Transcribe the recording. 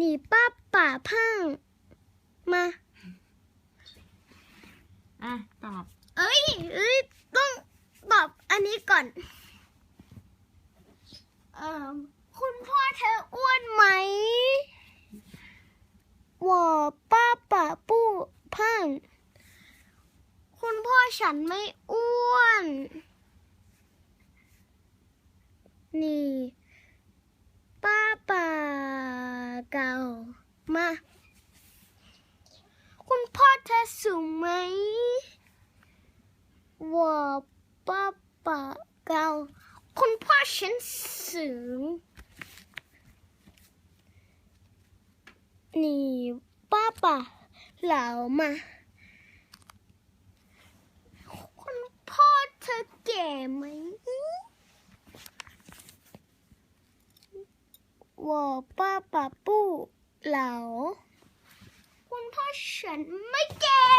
你爸爸胖吗 อ่ะ ตอบ เอ้ยเอ้ย ต้องตอบอันนี้ก่อน เอ่อ คุณพ่อเธออ้วนไหม我爸爸不胖คุณพ่อฉันไม่อ้วน นี่ เก่ามา คุณพ่อเธอสูงไหมว่าป้าป้าเก่า คุณพ่อฉันสูง นี่ป้าป้าเหล่ามา 我爸爸不老คุณพ่อฉันไม่แก่